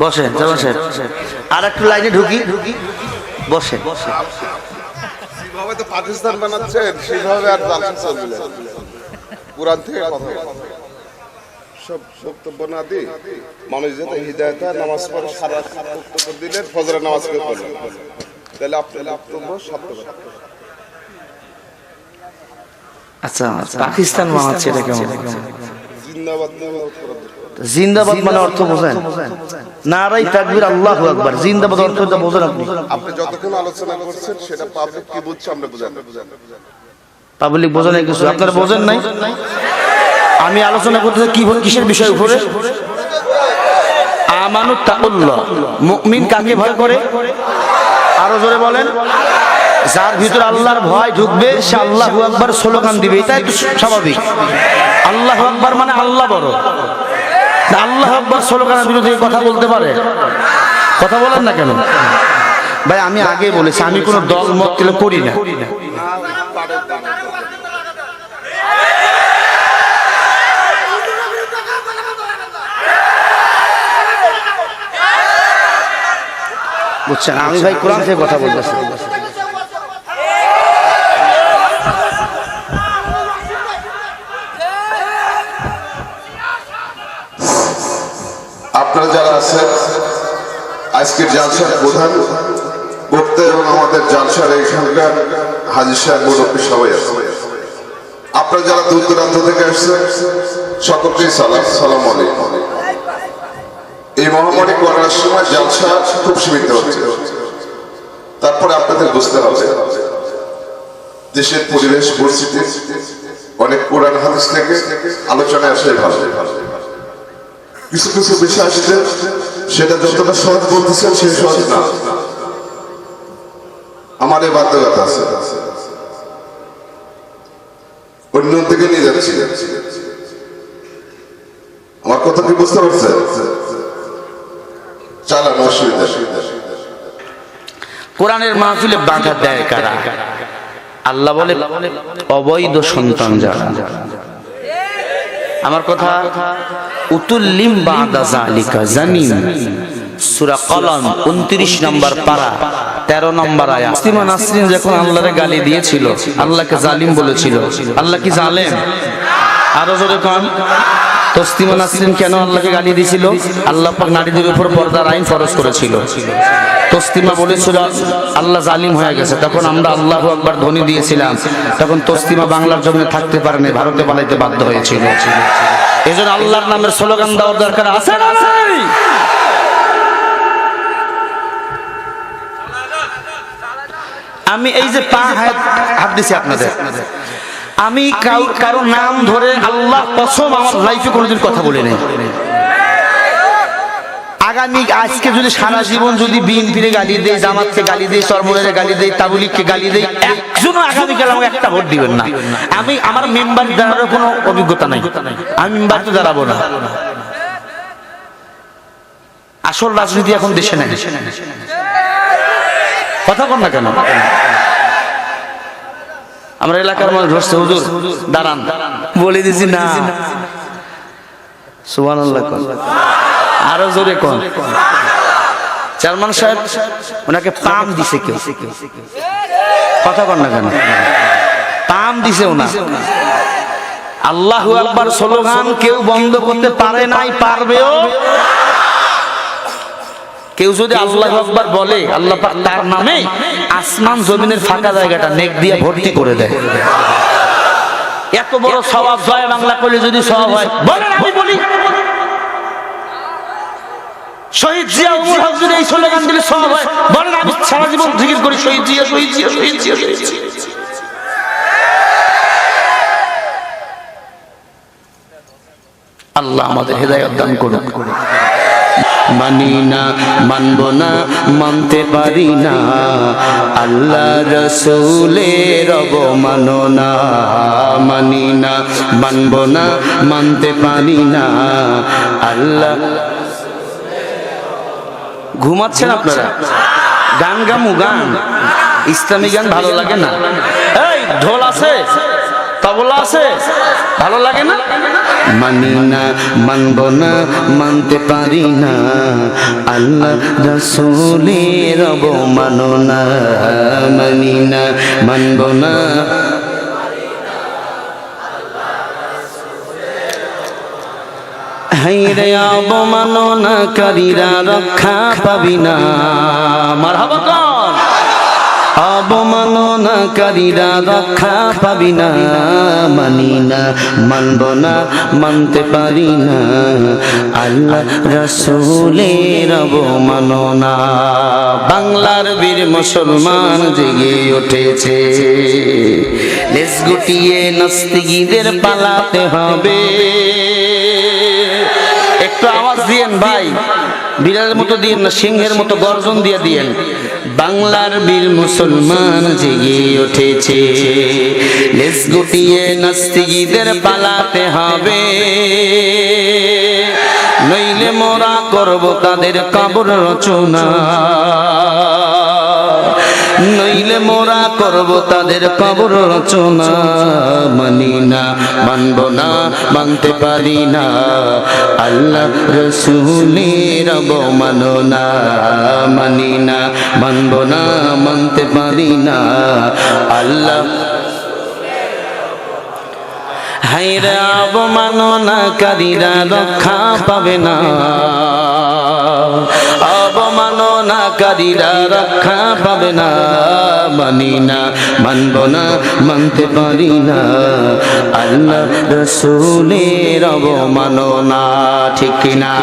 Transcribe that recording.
বসেন বসেন। আর একটু লাইনে ঢুকি। ঢুকি বসেন। বসেন যেভাবে তো পাকিস্তান বানাচ্ছেন সেভাবে আর জালসা চলবে না। থেকে কথা। সব বক্তব্য না দিই মানুষ যাতে হৃদয়তা নামাজ পড়ে সারা বক্তব্য দিলেন ফজরের নামাজ পড়লেন তাহলে আপনার বক্তব্য সার্থক আচ্ছা। পাকিস্তান বানাচ্ছে এটা কেমন? জিন্দাবাদ মানে অর্থ বোঝেন। নারাই তাকবির আল্লাহ আকবার। জিন্দাবাদ অর্থ এটা বোঝেন আপনি। আপনি যতক্ষণ আলোচনা করছেন সেটা পাবলিক কি বুঝছে আমরা বুঝান পাবলিক নাই কিছু। আপনারা বোঝেন নাই? আমি আলোচনা করতে কি কিসের বিষয় উপরে? আমানু তাকুল্লাহ মুমিন কাকে ভয় করে? আরও জোরে বলেন। যার ভিতরে আল্লাহর ভয় ঢুকবে সে আল্লাহু আকবার স্লোগান দিবে। এটাই তো স্বাভাবিক। আল্লাহু আকবার মানে আল্লাহ বড়। আল্লাহ আকবার স্লোগানের বিরুদ্ধে কথা বলতে পারে? কথা বলেন না কেন? ভাই, আমি আগে বলেছি, আমি কোনো দল, মত করি না। বুঝছেন, আমি ভাই কোরআন থেকে কথা বলতেছি। আপনারা যারা আছেন, আজকের জালসার প্রধান বক্তা এবং আমাদের জালসার এখানকার হাজির সাহেব মুরব্বী সবাই আছে। আপনারা যারা দূর দূরান্ত থেকে আসছেন সকলকেই সালাম সালাম আলাইকুম। এই মহামারী করার সময় জালসা খুব সীমিত হচ্ছে। তারপরে আপনাদের বুঝতে হবে, দেশের পরিবেশ পরিস্থিতি, অনেক কোরআন হাদিস থেকে আলোচনায় আসে ভালো। কিছু কিছু বিষয় আসছে, সেটা যতটা সহজ বলতেছেন সে সহজ না। আমার এই বাধ্যকতা আছে। অন্য দিকে নিয়ে যাচ্ছি। আমার কথা কি বুঝতে পারছেন? চালান অসুবিধা। কোরআনের মাহফিলে বাধা দেয় কারা? আল্লাহ বলে, অবৈধ সন্তান যারা। আমার কথা, উতুল্লিম বাদা জালিকা কলম 29 নম্বর পারা 13 নম্বর আয়াত ইসতিমা নাসরিন যখন আল্লাহরে গালি দিয়েছিল, আল্লাহকে জালিম বলেছিল, আল্লাহ কি জালেম? কেন। আল্লাহকে গালি দিয়েছিল? আল্লাহ নারীদের উপর পর্দার আইন ফরজ করেছিল। তসলিমা বলেছিল, আল্লাহ জালিম হয়ে গেছে। তখন আমরা আল্লাহ একবার ধ্বনি দিয়েছিলাম। তখন তসলিমা বাংলার জমিনে থাকতে পারেনি, ভারতে পালাইতে বাধ্য হয়েছিল। এই জন্য আল্লাহর নামের স্লোগান দেওয়ার দরকার আছে না আমি এই যে পা হাত হাত দিছি আপনাদের। আমি কারও নাম ধরে আল্লাহ কসম আমার লাইফে কোনোদিন কথা বলি নাই আগামী আজকে যদি সারা জীবন যদি বিএনপিরে গালি দেই জামাতকে গালি দেই সরমনের গালি দেই তাবলিগকে গালি দেই একজনও আগামীকাল আমাকে একটা ভোট দিবেন না। আমি আমার মেম্বার দাঁড়ানোর কোনো অভিজ্ঞতা নাই। আমি মেম্বার তো দাঁড়াবো না। আসল রাজনীতি এখন দেশে নেই। কথা কন না কেন? আমরা এলাকার মানুষ ধরছে হুজুর দাঁড়ান। বলে দিছি না। সুবান আরও জোরে কন। চেয়ারম্যান সাহেব, ওনাকে পাম দিছে কেউ। কথা কন না কেন? পাম দিছে ওনা। আল্লাহ আকবার স্লোগান কেউ বন্ধ করতে পারে নাই, পারবেও। কেউ যদি আল্লাহ আকবার বলে, আল্লাহ তার নামে আসমান জমিনের ফাঁকা জায়গাটা নেক দিয়ে ভর্তি করে দেয়। এত বড় স্বভাব জয় বাংলা করলে যদি স্বভাব হয়, বলেন আমি বলি। আল্লাহ আমাদের হেদায়ত দান করুন মানি না, মানব না, মানতে পারি না। আল্লাহ রসুলের অবমানো না মানি না, মানব না, মানতে পারি না। আল্লাহ ঘুমাচ্ছেন আপনারা? গান গামু গান। ইসলামী গান ভালো লাগে না? এই ঢোল আছে? তবলা আছে? ভালো লাগে না? মানি না মানব না মানতে পারি না। আল্লাহ রসুলের মানো না মানি না মানব না হাইরে অবমাননাকারীরা রক্ষা পাবি না। মারহাবা কন অবমাননাকারীরা রক্ষা পাবি না। মানি না, মানব না, মানতে পারি না। আল্লাহ রসুলের অবমাননা বাংলার বীর মুসলমান জেগে উঠেছে। লেজ গুটিয়ে নাস্তিকীদের পালাতে হবে। দিয়েন ভাই বিড়ালের মতো দিয়েন না, সিংহের মতো গর্জন দিয়ে দিয়েন। বাংলার বীর মুসলমান জেগে উঠেছে। লেস গুটিয়ে নাস্তিকদের পালাতে হবে। নইলে মোরা করব তাদের কাবর রচনা। নইলে মোরা করব তাদের কবর রচনা। মানি না মানব না, মানতে পারি না। আল্লাহ রসুলের অবমাননা। মানি না মানব না, মানতে পারি না। আল্লাহ হাইরা অবমাননাকারীরা রক্ষা পাবে না। অবমাননাকারীরা রক্ষা পাবে না। মানি না, মানব না, মানতে পারি না। আল্লাহ রসুলের অবমাননা, ঠিক কিনা?